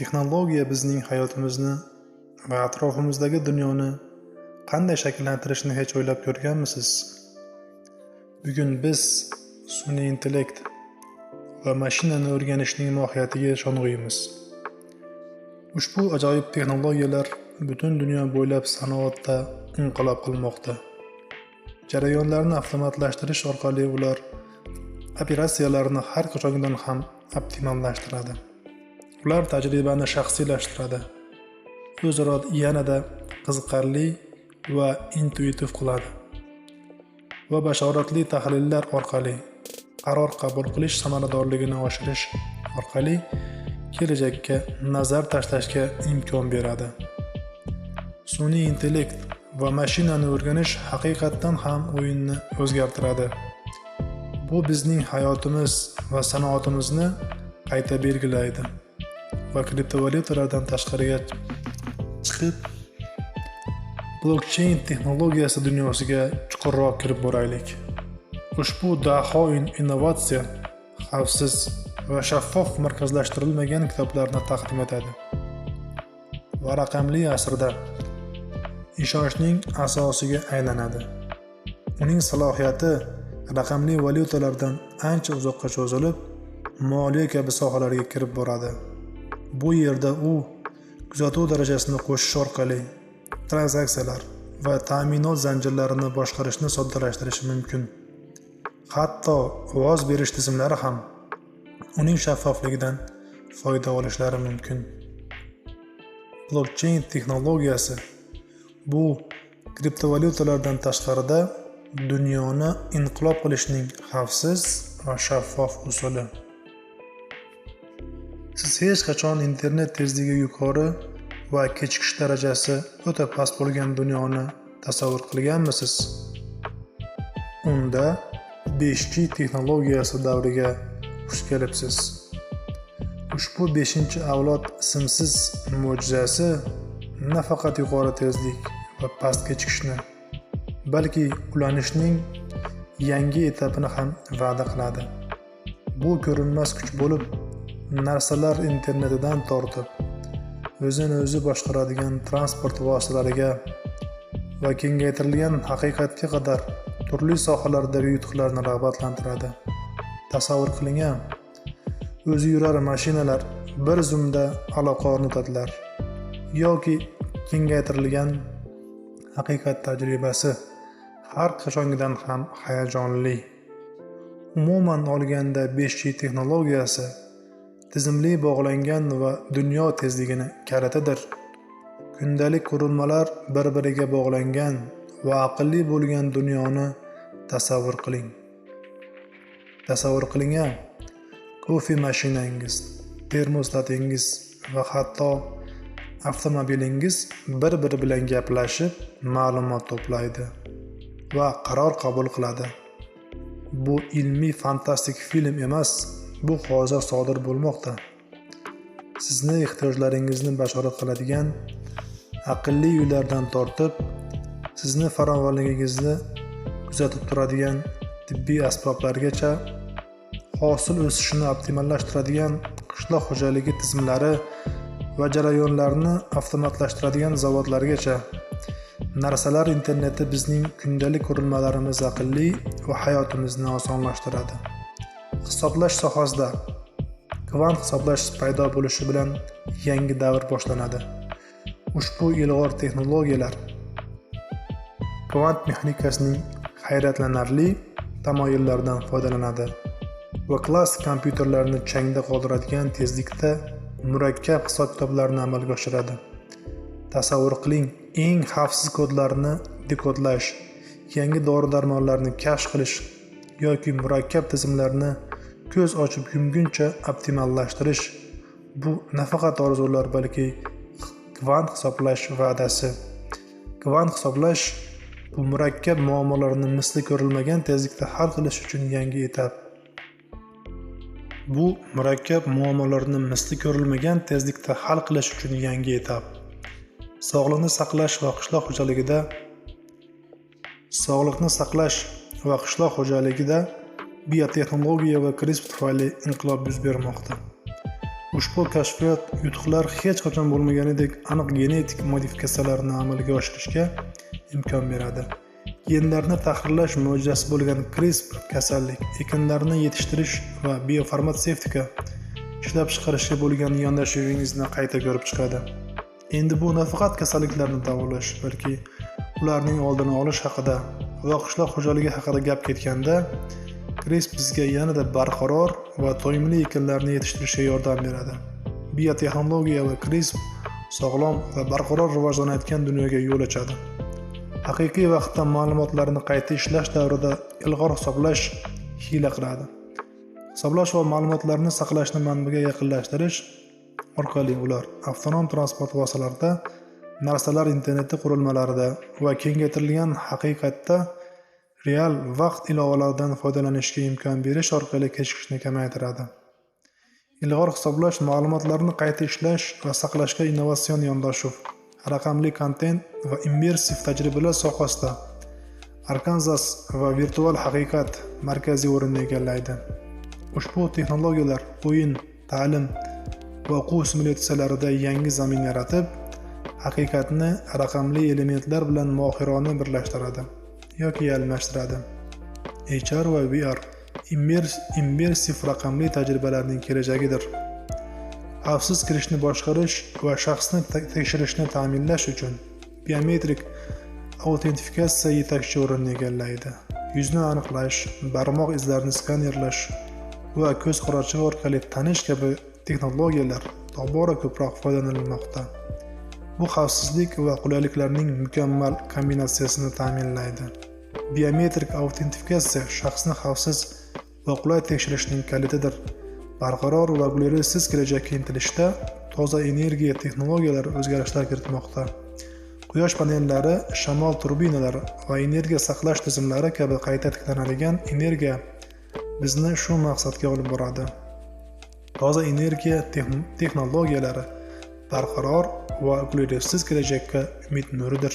Texnologiya bizning hayotimizni va atrofimizdagi dunyoni qanday shakllantirishini hech o'ylab ko'rganmisiz? Bugun biz sun'iy intellekt va mashinani o'rganishning mohiyatiga sho'ng'iymiz. Ushbu ajoyib texnologiyalar butun dunyo bo'ylab sanoatda inqilob qilmoqda. Jarayonlarni avtomatlashtirish orqali ular operatsiyalarni har qachongidan ham optimallashtiradi. Ular tajribani shaxsiylashtiradi, o'zaro yanada qiziqarli va intuitiv qiladi va bashoratli tahlillar orqali qaror qabul qilish samaradorligini oshirish orqali kelajakka nazar tashlashga imkon beradi. Sun'iy intellekt va mashinani o'rganish haqiqatdan ham o'yinni o'zgartiradi. Bu bizning hayotimiz va sanoatimizni qayta belgilaydi va kriptovalyutalardan tashqariga chiqib blokcheyn texnologiyasi dunyosiga chuqurroq kirib boraylik. Ushbu daho innovatsiya xavfsiz va shaffof markazlashtirilmagan kitoblarni taqdim etadi va raqamli asrda ishonchning asosiga aylanadi. Uning salohiyati raqamli valyutalardan ancha uzoqqa cho'zilib, moliya kabi sohalarga kirib boradi. Bu yerda u kuzatuv darajasini qo'shish orqali tranzaksiyalar va ta'minot zanjirlarini boshqarishni soddalashtirishi mumkin. Hatto ovoz berish tizimlari ham uning shaffofligidan foyda olishlari mumkin. blokcheyn texnologiyasi bu kriptovalyutalardan tashqarida dunyoni inqilob qilishning xavfsiz va shaffof usuli. Siz hech qachon internet tezligi yuqori va kechikish darajasi o'ta past bo'lgan dunyoni tasavvur qilganmisiz? Unda 5G texnologiyasi davriga xush kelibsiz. Ushbu 5-avlod simsiz mo'jizasi nafaqat yuqori tezlik va past kechikishni, balki ulanishning yangi etapini ham va'da qiladi. Bu ko'rinmas kuch bo'lib, narsalar internetidan tortib, o'zini o'zi boshqaradigan transport vositalariga va kengaytirilgan haqiqatga qadar turli sohalardagi yutuqlarni rag'batlantiradi. Tasavvur qiling, o'zi yurar mashinalar bir zumda aloqa o'rnatadilar yoki kengaytirilgan haqiqat tajribasi har qachongidan ham hayajonli. Umuman olganda 5G texnologiyasi tizimli bog'langan va dunyo tezligini kalitidir. Kundalik qurilmalar bir-biriga bog'langan va aqlli bo'lgan dunyoni tasavvur qiling. Tasavvur qiling, kofe mashinangiz, termostatingiz va hatto avtomobilingiz bir-biri bilan gaplashib, ma'lumot to'playdi va qaror qabul qiladi. Bu ilmiy fantastik film emas, bu hozir sodir bo'lmoqda. Sizni ehtiyojlaringizni bashorat qiladigan aqlli uylardan tortib, sizni farovonligingizni kuzatib turadigan tibbiy asboblargacha hosil o'sishini optimallashtiradigan qishloq xo'jaligi tizimlari va jarayonlarni avtomatlashtiradigan zavodlargacha narsalar interneti bizning kundalik qurilmalarimiz aqlli va hayotimizni osonlashtiradi. Hisoblash sohasida kvant hisoblash paydo bo'lishi bilan yangi davr boshlanadi. Ushbu ilg'or texnologiyalar kvant mexanikasining hayratlanarli tamoyillaridan foydalanadi va klassik kompyuterlarni changda qoldiradigan tezlikda murakkab hisob-kitoblarni amalga oshiradi. Tasavvur qiling, eng xavfsiz kodlarni dekodlash, yangi dori-darmonlarni kashf qilish yoki murakkab tizimlarni ko'z ochib yumguncha optimallashtirish bu nafaqat orzular, balki kvant hisoblash va'dasi. Kvant hisoblash bu murakkab muammolarni misli ko'rilmagan tezlikda hal qilish uchun yangi etap. Bu murakkab muammolarni misli ko'rilmagan tezlikda hal qilish uchun yangi etap. Sog'liqni saqlash va qishloq xo'jaligida Sog'liqni saqlash va qishloq xo'jaligida biotexnologiya va CRISPR tufayli inqilob yuz bermoqda. ushbu kashfiyot yutuqlar hech qachon bo'lmaganidek aniq genetik modifikatsiyalarni amalga oshirishga imkon beradi genlarni tahrirlash mo'jizasi bo'lgan crispr kasallik ekinlarni yetishtirish va biofarmatsevtika ishlab chiqarishga bo'lgan yondashuvingizni qayta ko'rib chiqadi endi bu nafaqat kasalliklarni davolash balki ularning oldini olish haqida va qishloq xo'jaligi haqida gap ketganda Kres bizga yanada barqaror va to'yimli ekinlarni yetishtirishga yordam beradi. Biotexnologiya va CRISP sog'lom va barqaror rivojlanayotgan dunyoga yo'l ochadi. Haqiqiy vaqtda ma'lumotlarni qayta ishlash davrida ilg'or hisoblash hiyla qiladi. Hisoblash va ma'lumotlarni saqlashni manbaga yaqinlashtirish orqali ular avtonom transport vositalarida narsalar interneti qurilmalarida va kengaytirilgan haqiqatda real vaqt ilovalaridan foydalanishga imkon berish orqali kechikishni kamaytiradi. Ilg'or hisoblash ma'lumotlarni qayta ishlash va saqlashga innovatsion yondashuv raqamli kontent va immersiv tajribalar sohasida arkanzas va virtual haqiqat markaziy o'rinni egallaydi. Ushbu texnologiyalar o'yin ta'lim va o'quv simulyatsiyalarida yangi zamin yaratib haqiqatni raqamli elementlar bilan mohirona birlashtiradi. Yoki almashtiradi hr va vr immersiv raqamli tajribalarning kelajagidir. Xavfsiz kirishni boshqarish va shaxsni tekshirishni ta'minlash uchun biometrik autentifikatsiya yetakchi o'rinni egallaydi. Yuzni aniqlash barmoq izlarini skanerlash va ko'z qorachig'i orqali tanish kabi texnologiyalar tobora ko'proq foydalanilmoqda. Bu xavfsizlik va qulayliklarning mukammal kombinatsiyasini ta'minlaydi. Biometrik autentifikatsiya shaxsni xavfsiz va qulay tekshirishning kalitidir. Barqaror va g'ulirsiz kelajakka intilishda toza energiya texnologiyalari o'zgarishlar kiritmoqda. Quyosh panellari shamol turbinalari va energiya saqlash tizimlari kabi qayta tiklanadigan energiya bizni shu maqsadga olib boradi. Toza energiya texnologiyalari barqaror va g'ulirsiz kelajakka umid nuridir